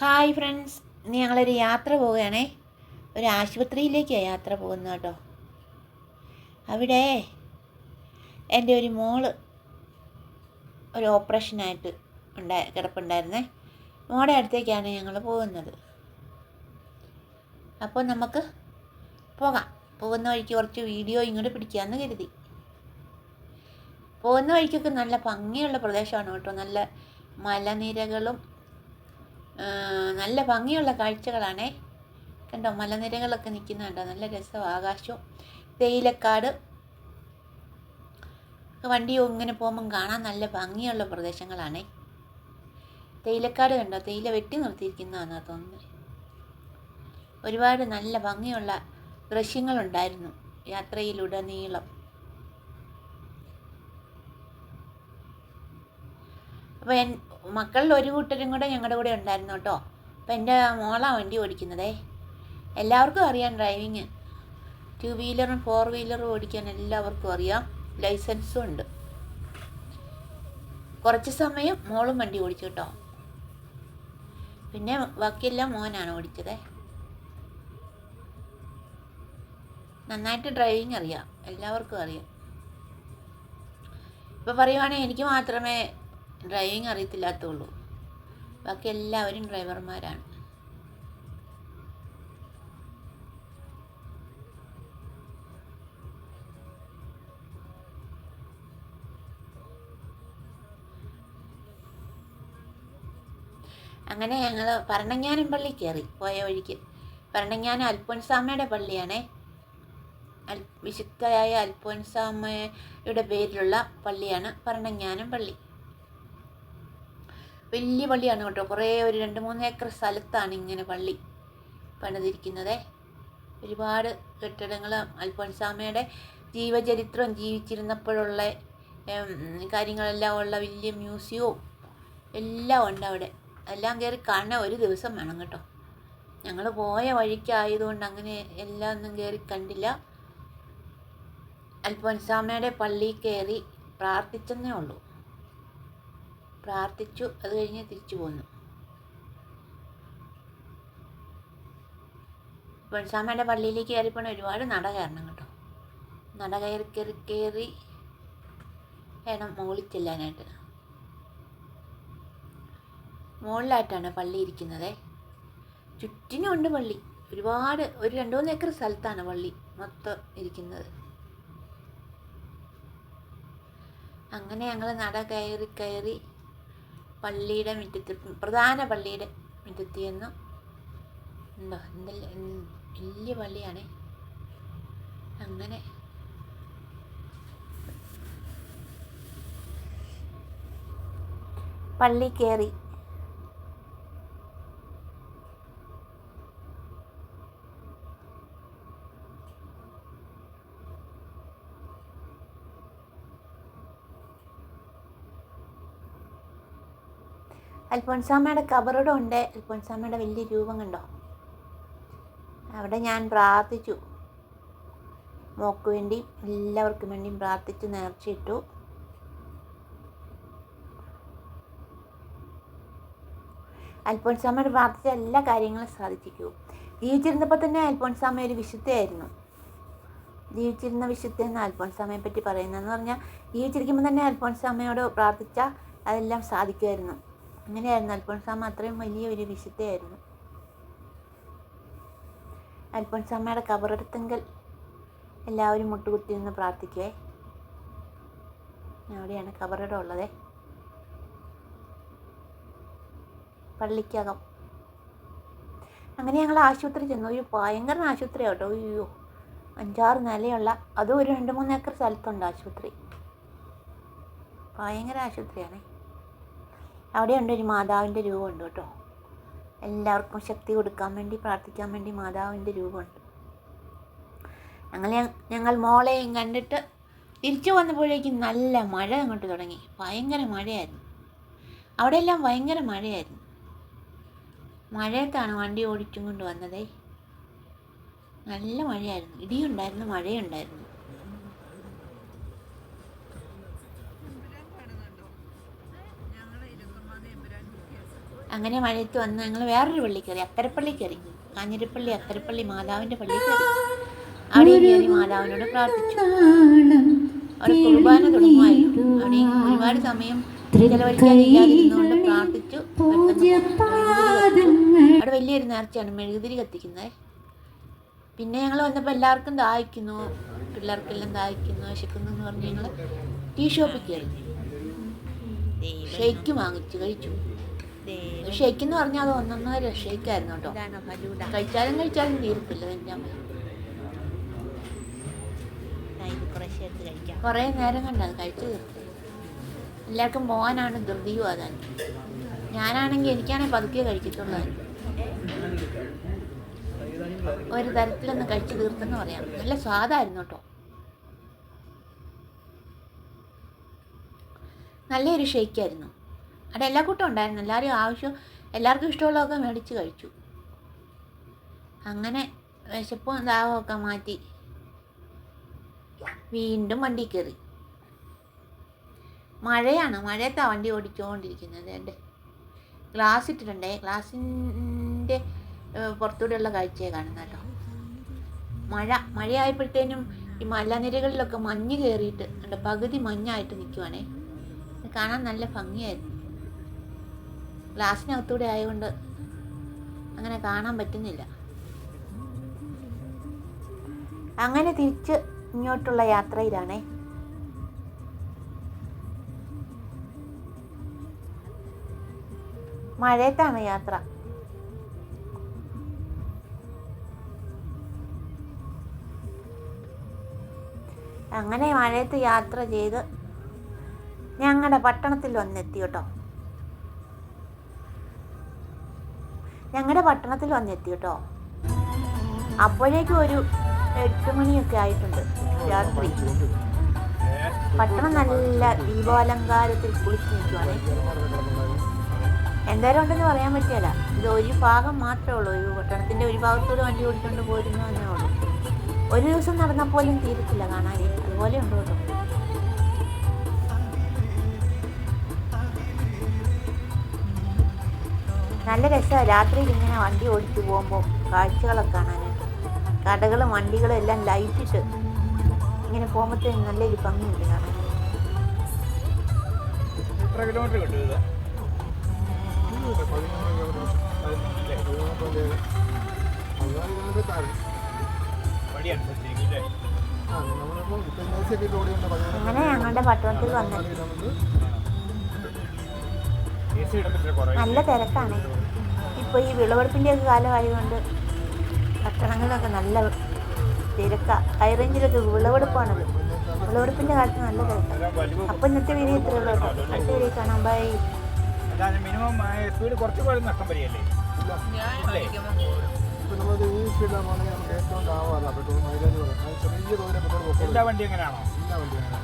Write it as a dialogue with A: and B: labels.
A: Hi friends ഇന്ന് ഞങ്ങളൊരു യാത്ര പോവുകയാണേ. ഒരു ആശുപത്രിയിലേക്കാണ് യാത്ര പോകുന്നത് കേട്ടോ. അവിടെ എന്റെ ഒരു മോൾ ഒരു ഓപ്പറേഷനായിട്ട് ഉണ്ടാ കിടപ്പുണ്ടായിരുന്നേ. മോടെ അടുത്തേക്കാണ് ഞങ്ങൾ പോകുന്നത്. അപ്പോൾ നമുക്ക് പോകാം. പോകുന്ന വഴിക്ക് കുറച്ച് വീഡിയോ ഇങ്ങോട്ട് പിടിക്കാമെന്ന് കരുതി. പോകുന്ന വഴിക്കൊക്കെ നല്ല ഭംഗിയുള്ള പ്രദേശമാണ് കേട്ടോ. നല്ല മലനിരകളും നല്ല ഭംഗിയുള്ള കാഴ്ചകളാണേ. കണ്ടോ മലനിരകളൊക്കെ നിൽക്കുന്നുണ്ടോ നല്ല രസവും ആകാശവും. തേയിലക്കാട്. വണ്ടി ഇങ്ങനെ പോകുമ്പം കാണാൻ നല്ല ഭംഗിയുള്ള പ്രദേശങ്ങളാണേ. തേയിലക്കാട് കണ്ടോ തേയില വെട്ടി നിർത്തിയിരിക്കുന്നതാണെന്നാ തോന്നുന്നത്. ഒരുപാട് നല്ല ഭംഗിയുള്ള ദൃശ്യങ്ങളുണ്ടായിരുന്നു യാത്രയിലുടനീളം. അപ്പോൾ എൻ മക്കളിൽ ഒരു കൂട്ടരും കൂടെ ഞങ്ങളുടെ കൂടെ ഉണ്ടായിരുന്നു കേട്ടോ. അപ്പം എന്റെ മോളാ വണ്ടി ഓടിക്കുന്നതേ. എല്ലാവർക്കും അറിയാം ഡ്രൈവിങ്. ടു വീലറും ഫോർ വീലറും ഓടിക്കാൻ എല്ലാവർക്കും അറിയാം. ലൈസൻസും ഉണ്ട്. കുറച്ച് സമയം മോളും വണ്ടി ഓടിച്ചു കേട്ടോ. പിന്നെ ബാക്കിയെല്ലാം മോനാണ് ഓടിച്ചത്. നന്നായിട്ട് ഡ്രൈവിങ് അറിയാം. എല്ലാവർക്കും അറിയാം. ഇപ്പോൾ പറയുവാണെങ്കിൽ എനിക്ക് മാത്രമേ ഡ്രൈവിംഗ് അറിയത്തില്ലാത്തുള്ളൂ ബാക്കി എല്ലാവരും ഡ്രൈവർമാരാണ്. അങ്ങനെ ഞങ്ങൾ ഭരണങ്ങാനം പള്ളി കയറി പോയ വഴിക്ക്. ഭരണങ്ങാനം അൽഫോൻസാമ്മയുടെ പള്ളിയാണേ. അൽ വിശുദ്ധയായ അൽഫോൻസാമ്മയുടെ പേരിലുള്ള പള്ളിയാണ് ഭരണങ്ങാനം പള്ളി. വലിയ പള്ളിയാണ് കേട്ടോ. കുറേ ഒരു രണ്ട് മൂന്ന് ഏക്കർ സ്ഥലത്താണ് ഇങ്ങനെ പള്ളി പണിതിരിക്കുന്നത്. ഒരുപാട് കെട്ടിടങ്ങൾ അൽഫോൻസാമയുടെ ജീവചരിത്രം ജീവിച്ചിരുന്നപ്പോഴുള്ള കാര്യങ്ങളെല്ലാം ഉള്ള വലിയ മ്യൂസിയവും എല്ലാം ഉണ്ട് അവിടെ. എല്ലാം കയറി കാണാൻ ഒരു ദിവസം വേണം കേട്ടോ. ഞങ്ങൾ പോയ വഴിക്കായതുകൊണ്ട് അങ്ങനെ എല്ലാം ഒന്നും കയറി കണ്ടില്ല. അൽഫോൻസാമയുടെ പള്ളി കയറി പ്രാർത്ഥിച്ചെന്നേ ഉള്ളൂ. പ്രാർത്ഥിച്ചു. അത് കഴിഞ്ഞ് തിരിച്ചു പോന്നു. പൊൻസാമയുടെ പള്ളിയിലേക്ക് കയറിപ്പോണ ഒരുപാട് നട കയറണം കേട്ടോ. നട കയറി കയറി കയറി വേണം മുകളിൽ ചെല്ലാനായിട്ട്. മുകളിലായിട്ടാണ് പള്ളി ഇരിക്കുന്നത്. ചുറ്റിനും ഉണ്ട് പള്ളി. ഒരുപാട് ഒരു രണ്ട് മൂന്ന് ഏക്കർ സ്ഥലത്താണ് പള്ളി മൊത്തം ഇരിക്കുന്നത്. അങ്ങനെ ഞങ്ങൾ നട കയറി കയറി പള്ളിയുടെ മുറ്റത്ത് പ്രധാന പള്ളിയുടെ മുറ്റത്ത് നിന്ന് ഉണ്ടോ എന്തെല്ലാം വലിയ പള്ളിയാണ്. അങ്ങനെ പള്ളി കയറി അൽഫോൻസാമ്മയുടെ കബറിടം ഉണ്ട് അൽഫോൻസാമ്മയുടെ വലിയ രൂപം കണ്ടോ? അവിടെ ഞാൻ പ്രാർത്ഥിച്ചു. മോക്ക് വേണ്ടി എല്ലാവർക്കും വേണ്ടിയും പ്രാർത്ഥിച്ച് നേർച്ചയിട്ടു. അൽഫോൻസാമ്മയുടെ പ്രാർത്ഥിച്ച എല്ലാ കാര്യങ്ങളും സാധിച്ചിരിക്കൂ. ജീവിച്ചിരുന്നപ്പോൾ തന്നെ അൽഫോൻസാമ്മ ഒരു വിശുദ്ധയായിരുന്നു. ജീവിച്ചിരുന്ന വിശുദ്ധ എന്ന അൽഫോൻസാമ്മയെ പറ്റി പറയുന്നതെന്ന് പറഞ്ഞാൽ ജീവിച്ചിരിക്കുമ്പോൾ തന്നെ അൽഫോൻസാമ്മയോട് പ്രാർത്ഥിച്ചാൽ അതെല്ലാം സാധിക്കുമായിരുന്നു. അങ്ങനെയായിരുന്നു. അൽഫോൺസാമ്മ അത്രയും വലിയ ഒരു വിശുദ്ധയായിരുന്നു. അൽഫോൺസാമ്മയുടെ കബറെടുത്തെങ്കിൽ എല്ലാവരും മുട്ടുകുത്തി നിന്ന് പ്രാർത്ഥിക്കുവേ. അവിടെയാണ് കബറിടം ഉള്ളത് പള്ളിക്കകം. അങ്ങനെ ഞങ്ങൾ ആശുപത്രി ചെന്നു. ഒരു ഭയങ്കര ആശുപത്രി കേട്ടോ. അയ്യോ. അഞ്ചാറ് നിലയുള്ള അതും ഒരു രണ്ട് മൂന്ന് ഏക്കർ സ്ഥലത്തുണ്ട് ആശുപത്രി. ഭയങ്കര ആശുപത്രിയാണേ. അവിടെയുണ്ട് ഒരു മാതാവിന്റെ രൂപമുണ്ട് കേട്ടോ. എല്ലാവർക്കും ശക്തി കൊടുക്കാൻ വേണ്ടി പ്രാർത്ഥിക്കാൻ വേണ്ടി മാതാവിന്റെ രൂപമുണ്ട്. ഞങ്ങൾ ഞങ്ങൾ മോളെയും കണ്ടിട്ട് തിരിച്ചു വന്നപ്പോഴേക്കും നല്ല മഴ അങ്ങോട്ട് തുടങ്ങി. ഭയങ്കര മഴയായിരുന്നു. അവിടെയെല്ലാം ഭയങ്കര മഴയായിരുന്നു. മഴയത്താണ് വണ്ടി ഓടിച്ചും കൊണ്ട് വന്നതേ. നല്ല മഴയായിരുന്നു. ഇടിയുണ്ടായിരുന്നു മഴയുണ്ടായിരുന്നു. അങ്ങനെ മഴയത്ത് വന്ന് ഞങ്ങൾ വേറൊരു പള്ളി കയറി അത്തരപ്പള്ളി കയറി കാഞ്ഞിരപ്പള്ളി അത്തരപ്പള്ളി മാതാവിന്റെ പള്ളി കയറി അവിടെ കയറി മാതാവിനോട് പ്രാർത്ഥിച്ചു. അവിടെ കുർബാന തുടങ്ങുമായിരുന്നു അവിടെ ഒരുപാട് സമയം ചെലവഴിക്കാനില്ലാതിരുന്നുകൊണ്ട് പ്രാർത്ഥിച്ചു. അവിടെ വലിയൊരു നേർച്ചയാണ് മെഴുകുതിരി കത്തിക്കുന്നത്. പിന്നെ ഞങ്ങൾ വന്നപ്പോൾ എല്ലാവർക്കും ദാഹിക്കുന്നു. പിള്ളേർക്കെല്ലാം ദാഹിക്കുന്നു. വിശക്കുന്നു എന്ന് പറഞ്ഞ് ഞങ്ങൾ ടീ ഷോപ്പിൽ കയറി ഷെയ്ക്ക് വാങ്ങിച്ചു കഴിച്ചു. എന്ന് പറഞ്ഞാൽ അത് ഒന്നൊന്നര ഷെയ്ക്കായിരുന്നു കേട്ടോ. കഴിച്ചാലും കഴിച്ചാലും തീരത്തില്ല എന്റെ അമ്മ കുറേ നേരം കണ്ടത് കഴിച്ചു തീർത്തു. എല്ലാവർക്കും പോകാനാണ് ധൃതിയും അതാണ് ഞാനാണെങ്കിൽ എനിക്കാണെങ്കിൽ പതുക്കെ കഴിക്കത്തുള്ളത് ഒരു തരത്തിലൊന്ന് കഴിച്ചു തീർത്തെന്ന് പറയാം. നല്ല സ്വാദായിരുന്നു കേട്ടോ. നല്ലൊരു ഷെയ്ക്കായിരുന്നു അവിടെ എല്ലാ കൂട്ടം ഉണ്ടായിരുന്നു. എല്ലാവരും ആവശ്യം എല്ലാവർക്കും ഇഷ്ടമുള്ളതൊക്കെ മേടിച്ച് കഴിച്ചു. അങ്ങനെ വിശപ്പും ദാഹമൊക്കെ മാറ്റി വീണ്ടും വണ്ടി കയറി. മഴയാണ്. മഴയത്താണ് വണ്ടി ഓടിച്ചുകൊണ്ടിരിക്കുന്നത് എന്റെ ഗ്ലാസ് ഇട്ടിട്ടുണ്ടേ. ഗ്ലാസിന്റെ പുറത്തൂടെയുള്ള കാഴ്ചയെ കാണുന്ന കേട്ടോ. മഴ മഴയായപ്പോഴത്തേനും ഈ മലനിരകളിലൊക്കെ മഞ്ഞ് കയറിയിട്ട് പകുതി മഞ്ഞായിട്ട് നിൽക്കുവാണേ കാണാൻ നല്ല ഭംഗിയായിരുന്നു. ഗ്ലാസ്സിനകത്തൂടെ ആയതുകൊണ്ട് അങ്ങനെ കാണാൻ പറ്റുന്നില്ല. അങ്ങനെ തിരിച്ച് ഇങ്ങോട്ടുള്ള യാത്രയിലാണേ. മഴയത്താണ് യാത്ര. അങ്ങനെ മഴയത്ത് യാത്ര ചെയ്ത് ഞങ്ങളുടെ പട്ടണത്തിൽ വന്നെത്തി കേട്ടോ. ഞങ്ങളുടെ പട്ടണത്തിൽ വന്നെത്തി കേട്ടോ അപ്പോഴേക്കും ഒരു എട്ട് മണിയൊക്കെ ആയിട്ടുണ്ട് രാത്രി. പട്ടണം നല്ല ദീപാലങ്കാരത്തിൽ കുളിച്ച് നിൽക്കുവാണ് എന്തായാലും ഉണ്ടെന്ന് പറയാൻ പറ്റിയല്ല. ഇത് ഒരു ഭാഗം മാത്രമേ ഉള്ളൂ. ഒരു പട്ടണത്തിന്റെ ഒരു ഭാഗത്തൂടെ വണ്ടി ഓടിച്ചുകൊണ്ട് പോരുന്നു എന്നേ ഉള്ളൂ. ഒരു ദിവസം നടന്നപ്പോലും തീരത്തില്ല കാണാൻ. അതുപോലെ ഉണ്ട് കേട്ടോ നല്ല രസമാണ് രാത്രിയിൽ ഇങ്ങനെ വണ്ടി ഓടിച്ചു പോകുമ്പോൾ കാഴ്ചകളൊക്കെ കാണാനായിട്ട് കടകളും വണ്ടികളും എല്ലാം ലൈറ്റിട്ട് ഇങ്ങനെ പോകുമ്പോഴത്തേക്ക് നല്ലൊരു ഭംഗിയുണ്ട് കാണാൻ. അങ്ങനെ ഞങ്ങളുടെ പട്ടണത്തിൽ വന്നെത്തി നല്ല തിരക്കാണ്. ഇപ്പോൾ ഈ വിളവെടുപ്പിന്റെ ഒക്കെ കാലമായതുകൊണ്ട് പട്ടണങ്ങളിലൊക്കെ നല്ല തിരക്കാ. ഹൈറേഞ്ചിലൊക്കെ വിളവെടുപ്പാണത്. വിളവെടുപ്പിന്റെ കാലത്ത് നല്ല തിരക്കാണ് അപ്പം ഇന്നത്തെ വീഡിയോ ഇത്രയേ ഉള്ളൂ അടുത്ത വീഡിയോ കാണാം. ബൈ.
B: മിനിമം സ്പീഡ് കുറച്ച് പോലും നഷ്ടം വരികയല്ലേ? എല്ലാ വണ്ടി എങ്ങനെയാണോ
C: എല്ലാ വണ്ടിയാണ്